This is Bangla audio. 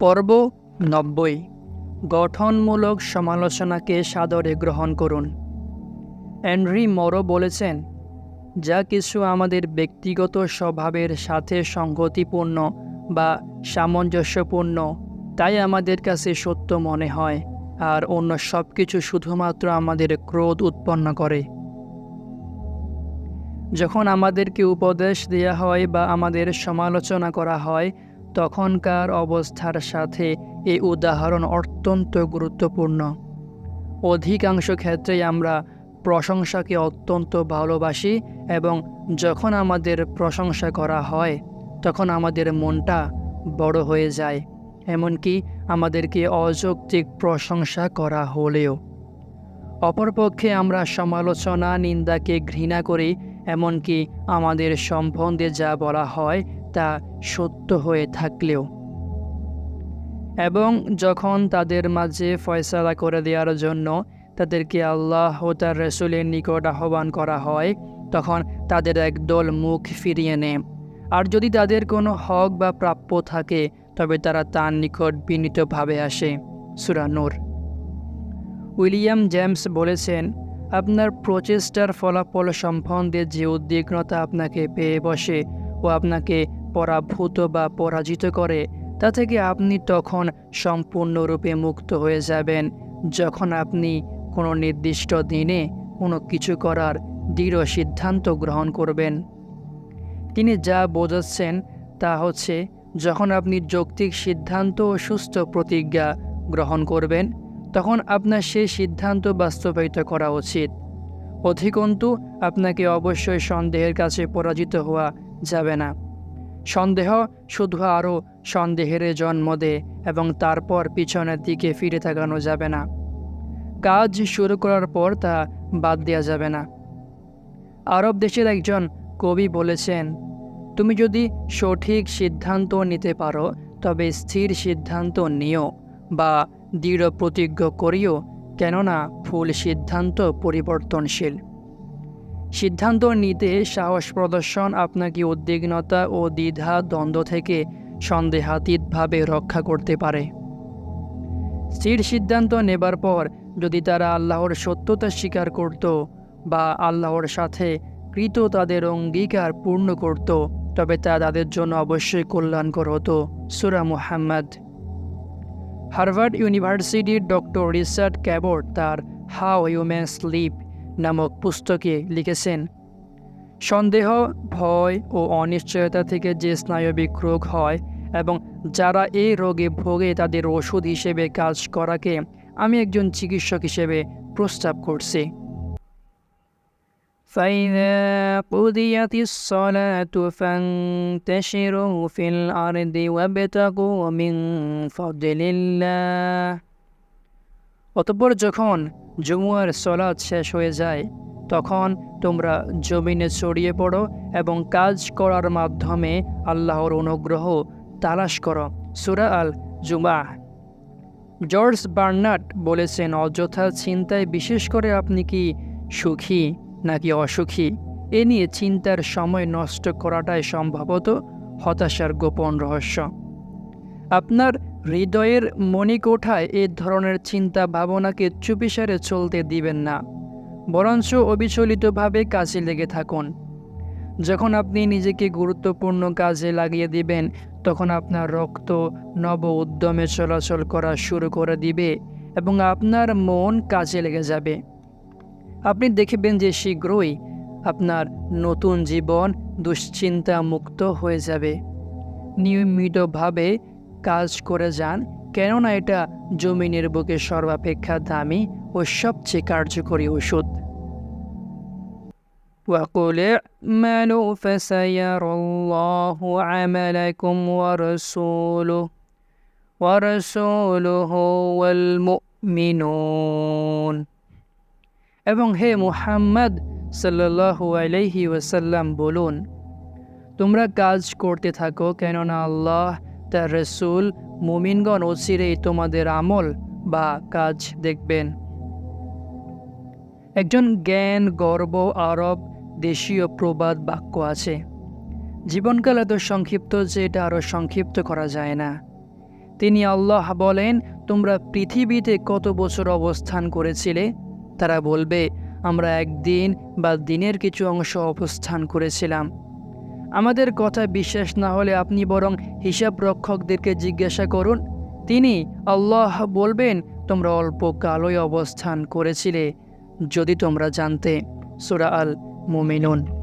পর্ব নব্বই। গঠনমূলক সমালোচনাকে সাদরে গ্রহণ করুন। অ্যান্ড্রি মরো বলেছেন, যা কিছু আমাদের ব্যক্তিগত স্বভাবের সাথে সংগতিপূর্ণ বা সামঞ্জস্যপূর্ণ, তাই আমাদের কাছে সত্য মনে হয়, আর অন্য সব কিছু শুধুমাত্র আমাদের ক্রোধ উৎপন্ন করে। যখন আমাদেরকে উপদেশ দেওয়া হয় বা আমাদের সমালোচনা করা হয় তখনকার অবস্থার সাথে এই উদাহরণ অত্যন্ত গুরুত্বপূর্ণ। অধিকাংশ ক্ষেত্রেই আমরা প্রশংসাকে অত্যন্ত ভালোবাসি এবং যখন আমাদের প্রশংসা করা হয়, তখন আমাদের মনটা বড় হয়ে যায়, এমনকি আমাদেরকে অযৌক্তিক প্রশংসা করা হলেও। অপরপক্ষে আমরা সমালোচনা, নিন্দাকে ঘৃণা করি, এমনকি আমাদের সম্বন্ধে যা বলা হয় তা সত্য হয়ে থাকলেও। এবং যখন তাদের মাঝে ফয়সালা করে দেওয়ার জন্য তাদেরকে আল্লাহ ও তার রসুলের নিকট আহ্বান করা হয়, তখন তাদের একদল মুখ ফিরিয়ে নেয়। আর যদি তাদের কোনো হক বা প্রাপ্য থাকে, তবে তারা তার নিকট বিনীতভাবে আসে। সুরানুর উইলিয়াম জেমস বলেছেন, আপনার প্রচেষ্টার ফলাফল সম্বন্ধে যে উদ্বিগ্নতা আপনাকে পেয়ে বসে ও আপনাকে পরাভূত বা পরাজিত করে, তা থেকে আপনি তখন সম্পূর্ণরূপে মুক্ত হয়ে যাবেন। যখন আপনি কোনো নির্দিষ্ট দিনে কোনো কিছু করার দৃঢ় সিদ্ধান্ত গ্রহণ করবেন। তিনি যা বোঝাচ্ছেন তা হচ্ছে, যখন আপনি যৌক্তিক সিদ্ধান্ত ও সুস্থ প্রতিজ্ঞা গ্রহণ করবেন, তখন আপনার সেই সিদ্ধান্ত বাস্তবায়িত করা উচিত। অধিকন্তু, আপনাকে অবশ্যই সন্দেহের কাছে পরাজিত হওয়া যাবে না। সন্দেহ, শুধু আরও সন্দেহের জন্ম দেয় এবং তারপর পিছনের দিকে ফিরে তাকানো যাবে না। কাজ শুরু করার পর তা বাদ দেওয়া যাবে না। আরব দেশের একজন কবি বলেছেন, তুমি যদি সঠিক সিদ্ধান্ত নিতে পারো, তবে স্থির সিদ্ধান্ত নিও বা দৃঢ় প্রতিজ্ঞ করিও, কেননা ভুল সিদ্ধান্ত পরিবর্তনশীল। সিদ্ধান্ত নিতে সাহস প্রদর্শন আপনাকে উদ্বিগ্নতা ও দ্বিধা দ্বন্দ্ব থেকে সন্দেহাতীতভাবে রক্ষা করতে পারে। স্থির সিদ্ধান্ত নেবার পর যদি তারা আল্লাহর সত্যতা স্বীকার করত বা আল্লাহর সাথে কৃত তাদের অঙ্গীকার পূর্ণ করত, তবে তা তাদের জন্য অবশ্যই কল্যাণকর হতো। সুরা মুহাম্মদ। হার্ভার্ড ইউনিভার্সিটির ডক্টর রিচার্ড ক্যাবট তার হাউ হিউম্যান স্লিপ নামক পুস্তকে লিখেছেন সন্দেহ ভয় ও অনিশ্চয়তা থেকে যে স্নায়বিক রোগ হয় এবং যারা এই রোগে ভোগে তাদের ওষুধ হিসেবে কাজ করাকে আমি একজন চিকিৎসক হিসেবে প্রস্তাব করছি فإذا قضيت الصلاة فانتشروا في الأرض وابتغوا من فضل الله অতঃপর যখন জমুয়ার সলাদ শেষ হয়ে যায়, তখন তোমরা জমিনে ছড়িয়ে পড়ো এবং কাজ করার মাধ্যমে আল্লাহর অনুগ্রহ তালাশ করো। সুরা আল জুমা জর্জ বার্নার্ড বলেছেন, অযথা চিন্তায় বিশেষ করে আপনি কি সুখী নাকি অসুখী? এ নিয়ে চিন্তার সময় নষ্ট করাটাই সম্ভবত হতাশার গোপন রহস্য। আপনার হৃদয়ের মণিকোঠায় এ ধরনের চিন্তা ভাবনাকে চুপিসারে চলতে দিবেন না। বরঞ্চ অবিচলিতভাবে কাজে লেগে থাকুন। যখন আপনি নিজেকে গুরুত্বপূর্ণ কাজে লাগিয়ে দিবেন, তখন আপনার রক্ত নব উদ্যমে চলাচল করা শুরু করে দিবে এবং আপনার মন কাজে লেগে যাবে। আপনি দেখবেন যে শীঘ্রই আপনার নতুন জীবন দুশ্চিন্তা মুক্ত হয়ে যাবে। নিয়মিতভাবে কাজ করে যান কেননা এটা জমিনের বুকে সর্বাপেক্ষা দামি ও সবচেয়ে কার্যকরী ওষুধ وقل اعملوا فسيرى الله عملكم ورسوله ورسوله والمؤمنون এবং হে মুহাম্মদ সাল্লাল্লাহু আলাইহি ওয়াসাল্লাম বলুন তোমরা কাজ করতে থাকো কেননা আল্লাহ তার রসুল, মুমিনগণ অচিরেই তোমাদের আমল বা কাজ দেখবেন। একজন জ্ঞান, গর্ব, আরব, দেশীয় প্রবাদ বাক্য আছে। জীবনকাল এত সংক্ষিপ্ত যে এটা আরও সংক্ষিপ্ত করা যায় না। তিনি আল্লাহ বলেন, তোমরা পৃথিবীতে কত বছর অবস্থান করেছিলে? তারা বলবে, আমরা একদিন বা দিনের কিছু অংশ অবস্থান করেছিলাম। আমাদের কথা বিশ্বাস না হলে আপনি বরং হিসাব রক্ষকদেরকে জিজ্ঞাসা করুন। তিনি আল্লাহ বলবেন, তোমরা অল্প কালোই অবস্থান করেছিলে। যদি তোমরা জানতে, সুরা আল মুমিনুন